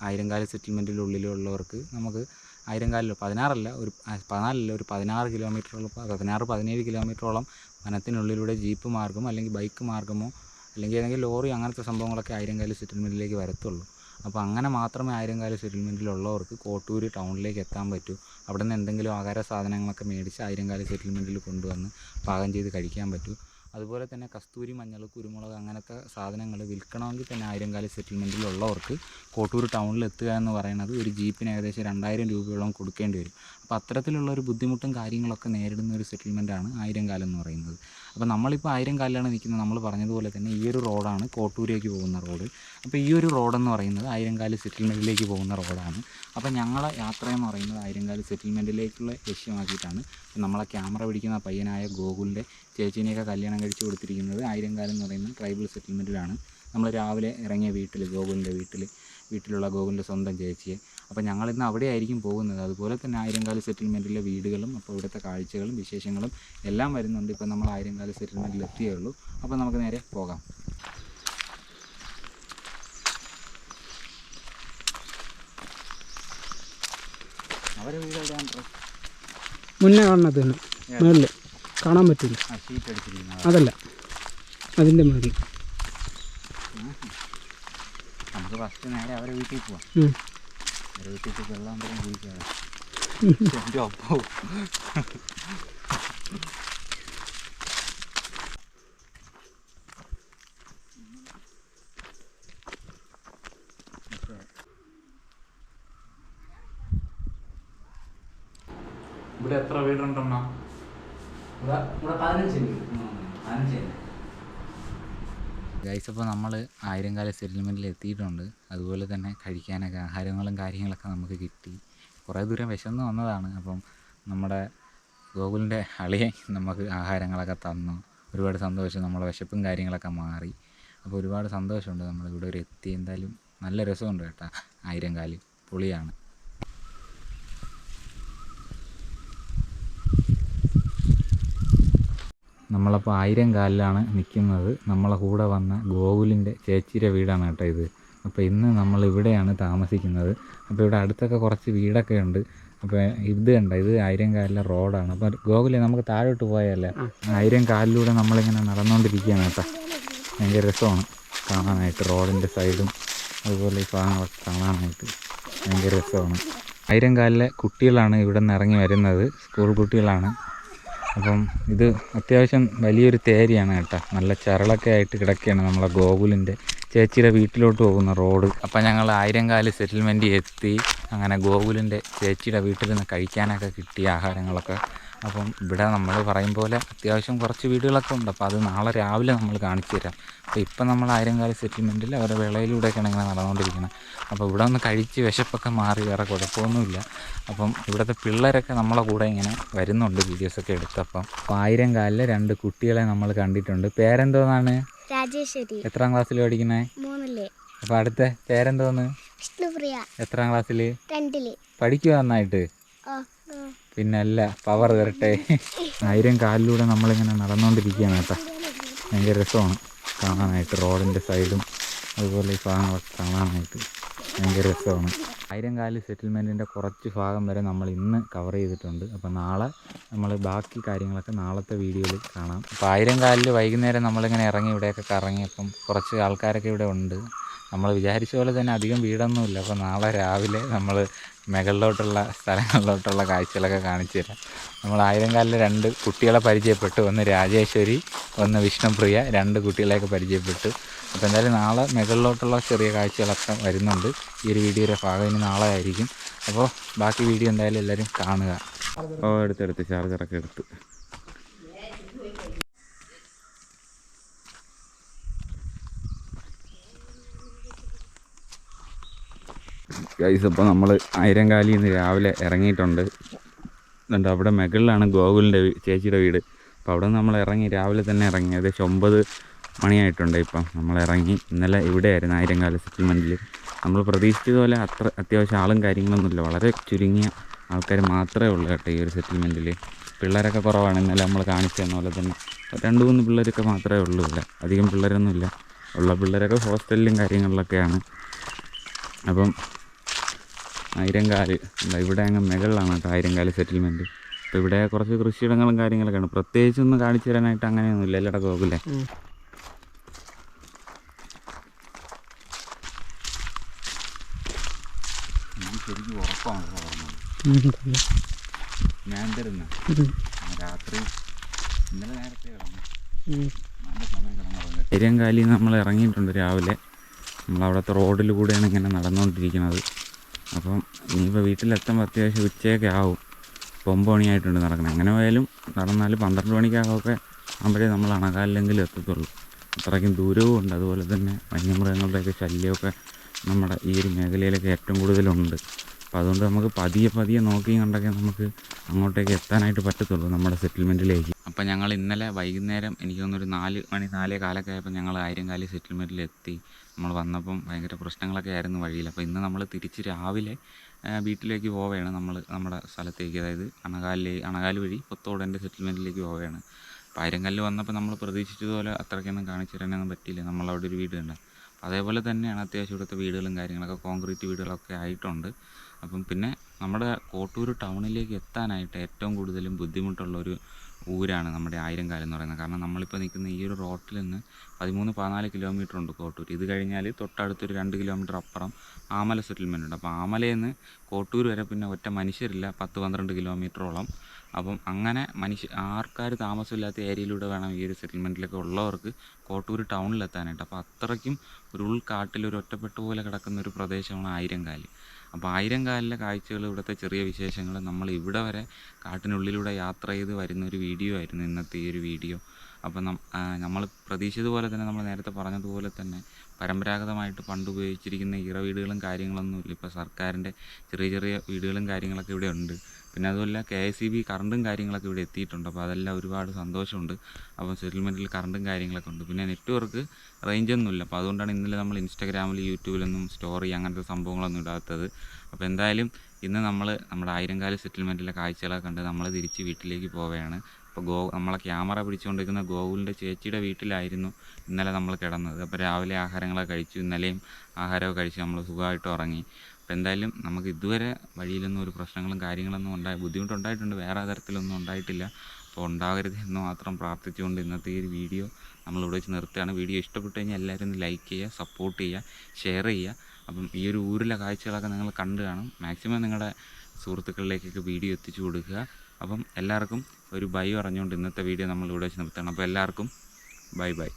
Speaker 1: ആയിരങ്കാല സെറ്റിൽമെന്റിനുള്ളിലുള്ളവർക്ക് നമുക്ക് ആയിരങ്കാലിൽ പതിനാറല്ല ഒരു പതിനാലല്ല ഒരു പതിനാറ് കിലോമീറ്ററോളം പതിനാറ് പതിനേഴ് കിലോമീറ്ററോളം വനത്തിനുള്ളിലൂടെ ജീപ്പ് മാർഗമോ അല്ലെങ്കിൽ ബൈക്ക് മാർഗമോ അല്ലെങ്കിൽ ഏതെങ്കിലും ലോറി അങ്ങനത്തെ സംഭവങ്ങളൊക്കെ ആയിരങ്കാൽ സെറ്റിൽമെന്റിലേക്ക് വരത്തുള്ളൂ. അപ്പോൾ അങ്ങനെ മാത്രമേ ആയിരങ്കാൽ സെറ്റിൽമെന്റിലുള്ളവർക്ക് കോട്ടൂര് ടൗണിലേക്ക് എത്താൻ പറ്റൂ. അവിടെ നിന്ന് എന്തെങ്കിലും ആഹാര സാധനങ്ങളൊക്കെ മേടിച്ച് ആയിരങ്കാൽ സെറ്റിൽമെന്റിൽ കൊണ്ടുവന്ന് പാകം ചെയ്ത് കഴിക്കാൻ പറ്റൂ. അതുപോലെ തന്നെ കസ്തൂരി മഞ്ഞൾ കുരുമുളക് അങ്ങനത്തെ സാധനങ്ങൾ വിൽക്കണമെങ്കിൽ തന്നെ ആയിരംകാലി സെറ്റിൽമെന്റിലുള്ളവർക്ക് കോട്ടൂർ ടൗണിൽ എത്തുക എന്ന് പറയുന്നത് ഒരു ജീപ്പിന് ഏകദേശം രണ്ടായിരം രൂപയോളം കൊടുക്കേണ്ടി വരും. അപ്പോൾ അത്തരത്തിലുള്ള ഒരു ബുദ്ധിമുട്ടും കാര്യങ്ങളൊക്കെ നേരിടുന്ന ഒരു സെറ്റിൽമെന്റാണ് ആയിരംകാലം എന്ന് പറയുന്നത്. അപ്പോൾ നമ്മളിപ്പോൾ ആയിരംകാലിലാണ് നിൽക്കുന്നത്. നമ്മൾ പറഞ്ഞതുപോലെ തന്നെ ഈ ഒരു റോഡാണ് കോട്ടൂരേക്ക് പോകുന്ന റോഡ്. അപ്പോൾ ഈ ഒരു റോഡെന്ന് പറയുന്നത് ആയിരംകാൽ സെറ്റിൽമെന്റിലേക്ക് പോകുന്ന റോഡാണ്. അപ്പോൾ ഞങ്ങളെ യാത്ര എന്ന് പറയുന്നത് ആയിരംകാൽ സെറ്റിൽമെന്റിലേക്കുള്ള ലക്ഷ്യമാക്കിയിട്ടാണ്. നമ്മളെ ക്യാമറ പിടിക്കുന്ന പയ്യനായ ഗോകുലിന്റെ ചേച്ചീനെയൊക്കെ കല്യാണം കഴിച്ച് കൊടുത്തിരിക്കുന്നത് ആയിരംകാലം എന്ന് പറയുന്ന ട്രൈബൽ സെറ്റിൽമെന്റിലാണ് നമ്മൾ രാവിലെ ഇറങ്ങിയ വീട്ടിൽ ഗോകുലിന്റെ വീട്ടിൽ വീട്ടിലുള്ള ഗോകുലിന്റെ സ്വന്തം ചേച്ചിയെ അപ്പോൾ ഞങ്ങൾ ഇന്ന് അവിടെ ആയിരിക്കും പോകുന്നത്. അതുപോലെ തന്നെ ആയിരങ്കാൽ സെറ്റിൽമെന്റിലെ വീടുകളും അപ്പോൾ ഇവിടുത്തെ കാഴ്ചകളും വിശേഷങ്ങളും എല്ലാം വരുന്നുണ്ട്. ഇപ്പോൾ നമ്മൾ ആയിരങ്കാൽ സെറ്റിൽമെന്റിൽ എത്തിയേ ഉള്ളൂ. അപ്പോൾ നമുക്ക് നേരെ പോകാം. അവരെ വീട് എവിടെയാണ്
Speaker 3: മുന്നേ കാണുന്നത് തന്നെ. മേളിൽ കാണാൻ പറ്റില്ല. അതല്ല. അതിന്റെ മതി
Speaker 1: നമുക്ക് ഫസ്റ്റ് നേരെ അവരെ വീട്ടിൽ പോവാം
Speaker 3: ഉം.
Speaker 1: അവരെ വീട്ടിൽ പോയി വെള്ളം തരം കുടിക്കാതെ എന്റെ ഒപ്പോ ഇവിടെ എത്ര വീടുണ്ടെണ്ണ
Speaker 3: ഇവിടെ പതിനഞ്ച്
Speaker 1: ഗൈസ് അപ്പോൾ നമ്മൾ ആയിരങ്കാല സെറ്റിൽമെന്റിൽ എത്തിയിട്ടുണ്ട്. അതുപോലെ തന്നെ കഴിക്കാനൊക്കെ ആഹാരങ്ങളും കാര്യങ്ങളൊക്കെ നമുക്ക് കിട്ടി. കുറേ ദൂരം വിശന്ന് വന്നതാണ്. അപ്പം നമ്മുടെ ഗോകുലിന്റെ അളിയെ നമുക്ക് ആഹാരങ്ങളൊക്കെ തന്നു. ഒരുപാട് സന്തോഷം. നമ്മളെ വിശപ്പും കാര്യങ്ങളൊക്കെ മാറി. അപ്പോൾ ഒരുപാട് സന്തോഷമുണ്ട്. നമ്മളിവിടെ ഒരു എത്തി. എന്തായാലും നല്ല രസമുണ്ട് കേട്ടോ. കാലി പൊളിയാണ്. നമ്മളപ്പോൾ ആയിരം കാലിലാണ് നിൽക്കുന്നത് നമ്മളെ കൂടെ വന്ന ഗോകുലിന്റെ ചേച്ചിയുടെ വീടാണ് കേട്ടോ ഇത്. അപ്പോൾ ഇന്ന് നമ്മൾ ഇവിടെയാണ് താമസിക്കുന്നത്. അപ്പോൾ ഇവിടെ അടുത്തൊക്കെ കുറച്ച് വീടൊക്കെ ഉണ്ട്. അപ്പോൾ ഇത് കണ്ട? ഇത് ആയിരം കാലിലെ റോഡാണ്. അപ്പോൾ ഗോകുലെ നമുക്ക് താഴോട്ട് പോയാലേ ആയിരം കാലിലൂടെ നമ്മളിങ്ങനെ നടന്നുകൊണ്ടിരിക്കുകയാണ് കേട്ടോ. ഭയങ്കര രസമാണ് കാണാനായിട്ട് റോഡിന്റെ സൈഡും അതുപോലെ ഈ ഭാഗങ്ങളൊക്കെ കാണാനായിട്ട് ഭയങ്കര രസമാണ്. ആയിരം കാലിലെ കുട്ടികളാണ് ഇവിടെ നിന്ന് ഇറങ്ങി വരുന്നത്. സ്കൂൾ കുട്ടികളാണ്. അപ്പം ഇത് അത്യാവശ്യം വലിയൊരു തേരിയാണ് കേട്ടോ. നല്ല ചരളൊക്കെ ആയിട്ട് കിടക്കുകയാണ് നമ്മളെ ഗോകുലിന്റെ. ചേച്ചിയുടെ വീട്ടിലോട്ട് പോകുന്ന റോഡ്. അപ്പം ഞങ്ങൾ ആയിരംകാൽ സെറ്റിൽമെന്റ് എത്തി. അങ്ങനെ ഗോകുലിന്റെ ചേച്ചിയുടെ വീട്ടിൽ നിന്ന് കഴിക്കാനൊക്കെ കിട്ടിയ ആഹാരങ്ങളൊക്കെ അപ്പം ഇവിടെ നമ്മൾ പറയും പോലെ അത്യാവശ്യം കുറച്ച് വീടുകളൊക്കെ ഉണ്ട്. അപ്പോൾ അത് നാളെ രാവിലെ നമ്മൾ കാണിച്ചു തരാം. അപ്പോൾ ഇപ്പം നമ്മൾ ആയിരംകാല സെറ്റിൽമെന്റിൽ അവരുടെ വിളയിലൂടെയൊക്കെയാണ് ഇങ്ങനെ നടന്നുകൊണ്ടിരിക്കുന്നത്. അപ്പോൾ ഇവിടെ ഒന്ന് കഴിച്ച് വിശപ്പൊക്കെ മാറി വേറെ കുഴപ്പമൊന്നുമില്ല. അപ്പം ഇവിടുത്തെ പിള്ളേരൊക്കെ നമ്മളെ കൂടെ ഇങ്ങനെ വരുന്നുണ്ട് വീഡിയോസൊക്കെ എടുത്തപ്പം അപ്പോൾ ആയിരം കാലിലെ രണ്ട് കുട്ടികളെ നമ്മൾ കണ്ടിട്ടുണ്ട്. പേരെന്തോന്നാണ്?
Speaker 2: രാജേശ്വരി.
Speaker 1: എത്രാം ക്ലാസ്സിൽ പഠിക്കുന്നത്
Speaker 2: മൂന്നിൽ.
Speaker 1: അപ്പോൾ അടുത്ത പേരെന്തോന്ന്?
Speaker 2: വിഷ്ണുപ്രിയ.
Speaker 1: എത്രാം ക്ലാസ്സിൽ
Speaker 2: രണ്ടിൽ.
Speaker 1: പഠിക്കുക നന്നായിട്ട്.
Speaker 2: ഓ ഓ.
Speaker 1: പിന്നെ അല്ല പവർ വരട്ടെ. ആയിരം കാലിലൂടെ നമ്മളിങ്ങനെ നടന്നുകൊണ്ടിരിക്കുകയാണ് കേട്ടോ. ഭയങ്കര രസമാണ്. കാണാനായിട്ട് റോഡിന്റെ സൈഡും അതുപോലെ ഈ ഭാഗങ്ങളൊക്കെ കാണാനായിട്ട് ഭയങ്കര രസമാണ്. ആയിരം കാൽ സെറ്റിൽമെന്റിന്റെ കുറച്ച് ഭാഗം വരെ നമ്മൾ ഇന്ന് കവർ ചെയ്തിട്ടുണ്ട്. അപ്പോൾ നാളെ നമ്മൾ ബാക്കി കാര്യങ്ങളൊക്കെ നാളത്തെ വീഡിയോയിൽ കാണാം. അപ്പോൾ ആയിരം കാലിൽ വൈകുന്നേരം നമ്മളിങ്ങനെ ഇറങ്ങി ഇവിടെയൊക്കെ കറങ്ങിയപ്പം കുറച്ച് ആൾക്കാരൊക്കെ ഇവിടെ ഉണ്ട്. നമ്മൾ വിചാരിച്ച പോലെ തന്നെ അധികം വീടൊന്നുമില്ല. അപ്പോൾ നാളെ രാവിലെ നമ്മൾ മുകളിലോട്ടുള്ള സ്ഥലങ്ങളിലോട്ടുള്ള കാഴ്ചകളൊക്കെ കാണിച്ചു തരാം. നമ്മൾ ആയിരം കാലിൽ രണ്ട് കുട്ടികളെ പരിചയപ്പെട്ടു. ഒന്ന് രാജേശ്വരി ഒന്ന് വിഷ്ണുപ്രിയ. രണ്ട് കുട്ടികളെയൊക്കെ പരിചയപ്പെട്ടു. അപ്പോൾ എന്തായാലും നാളെ മുകളിലോട്ടുള്ള ചെറിയ കാഴ്ചകളൊക്കെ വരുന്നുണ്ട്. ഈ ഒരു വീഡിയോയുടെ ഭാഗം ഇനി നാളെ ആയിരിക്കും. അപ്പോൾ ബാക്കി വീഡിയോ എന്തായാലും എല്ലാവരും കാണുക. ഓ എടുത്തെടുത്ത് ചാർജറൊക്കെ എടുത്ത്. ഗൈസ് ഇപ്പോൾ നമ്മൾ ആയിരംകാലിൽ നിന്ന് രാവിലെ ഇറങ്ങിയിട്ടുണ്ട്. എന്നിട്ട് അവിടെ മുകളിലാണ് ഗോകുലിന്റെ ചേച്ചിയുടെ വീട്. അപ്പോൾ അവിടെ നമ്മൾ ഇറങ്ങി രാവിലെ തന്നെ ഇറങ്ങി. ഏകദേശം ഒമ്പത് മണിയായിട്ടുണ്ട് ഇപ്പം നമ്മൾ ഇറങ്ങി. ഇന്നലെ ഇവിടെയായിരുന്നു ആയിരംകാല സെറ്റിൽമെന്റിൽ നമ്മൾ പ്രതീക്ഷിച്ചതുപോലെ അത്ര അത്യാവശ്യം ആളും കാര്യങ്ങളൊന്നുമില്ല വളരെ ചുരുങ്ങിയ ആൾക്കാർ മാത്രമേ ഉള്ളൂ കേട്ടോ ഈ ഒരു സെറ്റിൽമെന്റിൽ പിള്ളേരൊക്കെ കുറവാണ് ഇന്നലെ നമ്മൾ കാണിച്ചു തന്ന പോലെ തന്നെ. രണ്ട് മൂന്ന് പിള്ളേരൊക്കെ മാത്രമേ ഉള്ളൂ ഇല്ല അധികം പിള്ളേരൊന്നുമില്ല ഉള്ള പിള്ളേരൊക്കെ ഹോസ്റ്റലിലും കാര്യങ്ങളിലൊക്കെയാണ്. അപ്പം ആയിരങ്കാൽ. എന്താ ഇവിടെ അങ്ങ് മുകളിലാണ് കേട്ടോ ആയിരങ്കാൽ സെറ്റിൽമെന്റ് അപ്പോൾ ഇവിടെ കുറച്ച് കൃഷിയിടങ്ങളും കാര്യങ്ങളൊക്കെയാണ്. പ്രത്യേകിച്ച് ഒന്നും കാണിച്ചു തരാനായിട്ട് അങ്ങനെയൊന്നുമില്ല എല്ലായിടം ഗോകുലേ ശരിക്കും ഉറപ്പാണ് ഞാൻ തരുന്ന രാത്രി ഇന്നലെ നേരത്തെ കിടന്നു നമ്മൾ ഇറങ്ങിയിട്ടുണ്ട് രാവിലെ. നമ്മളവിടുത്തെ റോഡിൽ കൂടെയാണ് ഇങ്ങനെ നടന്നുകൊണ്ടിരിക്കുന്നത്. അപ്പം ഇനിയിപ്പോൾ വീട്ടിലെത്തുമ്പോൾ അത്യാവശ്യം ഉച്ചയൊക്കെ ആവും. ഒമ്പത് മണിയായിട്ടുണ്ട് നടക്കണം. എങ്ങനെ പോയാലും നടന്നാൽ പന്ത്രണ്ട് മണിക്കാകൊക്കെ ആകുമ്പോഴേ നമ്മൾ അണകാലിലെങ്കിലും എത്തത്തുള്ളൂ. അത്രയ്ക്കും ദൂരവും ഉണ്ട്. അതുപോലെ തന്നെ വന്യമൃഗങ്ങളുടെയൊക്കെ ശല്യമൊക്കെ നമ്മുടെ ഈ ഒരു മേഖലയിലൊക്കെ ഏറ്റവും കൂടുതലുണ്ട്. അപ്പോൾ അതുകൊണ്ട് നമുക്ക് പതിയെ പതിയെ നോക്കിയും കണ്ടൊക്കെ നമുക്ക് അങ്ങോട്ടേക്ക് എത്താനായിട്ട് പറ്റത്തുള്ളൂ നമ്മുടെ സെറ്റിൽമെന്റിലേക്ക്. അപ്പോൾ ഞങ്ങൾ ഇന്നലെ വൈകുന്നേരം എനിക്ക് തോന്നുന്നൊരു നാല് മണി നാലേ കാലൊക്കെ ആയപ്പോൾ ഞങ്ങൾ ആയിരംകാലി സെറ്റിൽമെന്റിൽ എത്തി നമ്മൾ വന്നപ്പം ഭയങ്കര പ്രശ്നങ്ങളൊക്കെ ആയിരുന്നു വഴിയിൽ. അപ്പോൾ ഇന്ന് നമ്മൾ തിരിച്ച് രാവിലെ വീട്ടിലേക്ക് പോവുകയാണ് നമ്മൾ നമ്മുടെ സ്ഥലത്തേക്ക്. അതായത് അണകാലിലെ അണകാൽ വഴി പൊത്തോടന്റെ സെറ്റിൽമെന്റിലേക്ക് പോവുകയാണ്. അപ്പോൾ ആയിരങ്കല്ല് വന്നപ്പോൾ നമ്മൾ പ്രതീക്ഷിച്ചതുപോലെ അത്രയ്ക്കൊന്നും കാണിച്ചു തരാനൊന്നും പറ്റിയില്ല. നമ്മളവിടെ ഒരു വീട് ഉണ്ട് അതേപോലെ തന്നെയാണ് അത്യാവശ്യം ഇവിടുത്തെ വീടുകളും കാര്യങ്ങളൊക്കെ കോൺക്രീറ്റ് വീടുകളൊക്കെ ആയിട്ടുണ്ട്. അപ്പം പിന്നെ നമ്മുടെ കോട്ടൂർ ടൗണിലേക്ക് എത്താനായിട്ട് ഏറ്റവും കൂടുതലും ബുദ്ധിമുട്ടുള്ള ഒരു ഊരാണ് നമ്മുടെ ആയിരംകാലം എന്ന് പറയുന്നത്. കാരണം നമ്മളിപ്പോൾ നിൽക്കുന്ന ഈ ഒരു റോട്ടിൽ നിന്ന് പതിമൂന്ന് പതിനാല് കിലോമീറ്റർ ഉണ്ട് കോട്ടൂർ ഇത് കഴിഞ്ഞാൽ തൊട്ടടുത്തൊരു രണ്ട് കിലോമീറ്റർ അപ്പുറം ആമല സെറ്റിൽമെന്റ് ഉണ്ട്. അപ്പോൾ ആമലയിൽ നിന്ന് കോട്ടൂർ വരെ പിന്നെ ഒറ്റ മനുഷ്യരില്ല പത്ത് പന്ത്രണ്ട് കിലോമീറ്ററോളം. അപ്പം അങ്ങനെ മനുഷ്യ ആൾക്കാർ താമസമില്ലാത്ത ഏരിയയിലൂടെ വേണം ഈ ഒരു സെറ്റിൽമെന്റിലൊക്കെ ഉള്ളവർക്ക് കോട്ടൂർ ടൗണിലെത്താനായിട്ട്. അപ്പോൾ അത്രയ്ക്കും ഒരു ഉൾക്കാട്ടിൽ ഒരു ഒറ്റപ്പെട്ട പോലെ കിടക്കുന്ന ഒരു പ്രദേശമാണ് ആയിരങ്കാൽ അപ്പോൾ ആയിരം കാലിലെ കാഴ്ചകൾ ഇവിടുത്തെ ചെറിയ വിശേഷങ്ങൾ. നമ്മൾ ഇവിടെ വരെ കാട്ടിനുള്ളിലൂടെ യാത്ര ചെയ്ത് വരുന്ന ഒരു വീഡിയോ ആയിരുന്നു ഇന്നത്തെ ഈ ഒരു വീഡിയോ. അപ്പോൾ നമ്മൾ പ്രതീക്ഷിച്ചതുപോലെ തന്നെ നമ്മൾ നേരത്തെ പറഞ്ഞതുപോലെ തന്നെ പരമ്പരാഗതമായിട്ട് പണ്ട് ഉപയോഗിച്ചിരിക്കുന്ന ഇറ വീടുകളും കാര്യങ്ങളൊന്നും ഇല്ല ഇപ്പോൾ സർക്കാരിന്റെ ചെറിയ ചെറിയ വീടുകളും കാര്യങ്ങളൊക്കെ ഇവിടെ ഉണ്ട്. പിന്നെ അതുമല്ല കെ എസ് ഇ ബി കറണ്ടും കാര്യങ്ങളൊക്കെ ഇവിടെ എത്തിയിട്ടുണ്ട്. അപ്പോൾ അതെല്ലാം ഒരുപാട് സന്തോഷമുണ്ട്. അപ്പോൾ സെറ്റിൽമെന്റിൽ കറണ്ടും കാര്യങ്ങളൊക്കെ ഉണ്ട്. പിന്നെ നെറ്റ്വർക്ക് റേഞ്ചൊന്നുമില്ല അപ്പോൾ അതുകൊണ്ടാണ് ഇന്നലെ നമ്മൾ ഇൻസ്റ്റാഗ്രാമിൽ യൂട്യൂബിലൊന്നും സ്റ്റോറി അങ്ങനത്തെ സംഭവങ്ങളൊന്നും ഇടാത്തത്. അപ്പോൾ എന്തായാലും ഇന്ന് നമ്മൾ നമ്മുടെ ആയിരംകാല സെറ്റിൽമെന്റിലെ കാഴ്ചകളൊക്കെ കണ്ട് നമ്മൾ തിരിച്ച് വീട്ടിലേക്ക് പോവുകയാണ്. അപ്പോൾ ഗോ നമ്മളെ ക്യാമറ പിടിച്ചുകൊണ്ടിരിക്കുന്ന ഗോകുലിന്റെ ചേച്ചിയുടെ വീട്ടിലായിരുന്നു ഇന്നലെ നമ്മൾ കിടന്നത്. അപ്പോൾ രാവിലെ ആഹാരങ്ങളൊക്കെ കഴിച്ചു. ഇന്നലെയും ആഹാരമൊക്കെ കഴിച്ച് നമ്മൾ സുഖമായിട്ട് ഉറങ്ങി. അപ്പോൾ എന്തായാലും നമുക്ക് ഇതുവരെ വഴിയിലൊന്നും ഒരു പ്രശ്നങ്ങളും കാര്യങ്ങളൊന്നും ഉണ്ടായി ബുദ്ധിമുട്ടുണ്ടായിട്ടുണ്ട്. വേറെ തരത്തിലൊന്നും ഉണ്ടായിട്ടില്ല. അപ്പോൾ ഉണ്ടാകരുത് എന്ന് മാത്രം പ്രാർത്ഥിച്ചുകൊണ്ട് ഇന്നത്തെ ഈ ഒരു വീഡിയോ നമ്മളിവിടെ വെച്ച് നിർത്തുകയാണ്. വീഡിയോ ഇഷ്ടപ്പെട്ടു കഴിഞ്ഞാൽ എല്ലാവരും ഒന്ന് ലൈക്ക് ചെയ്യുക സപ്പോർട്ട് ചെയ്യുക ഷെയർ ചെയ്യുക. അപ്പം ഈ ഒരു ഊരിലെ കാഴ്ചകളൊക്കെ നിങ്ങൾ കണ്ടു കാണും. മാക്സിമം നിങ്ങളുടെ സുഹൃത്തുക്കളിലേക്കൊക്കെ വീഡിയോ എത്തിച്ചു കൊടുക്കുക. അപ്പം എല്ലാവർക്കും ഒരു ബൈ പറഞ്ഞുകൊണ്ട് ഇന്നത്തെ വീഡിയോ നമ്മൾ ഇവിടെ വെച്ച് നിർത്തുകയാണ്. അപ്പോൾ എല്ലാവർക്കും ബൈ ബൈ.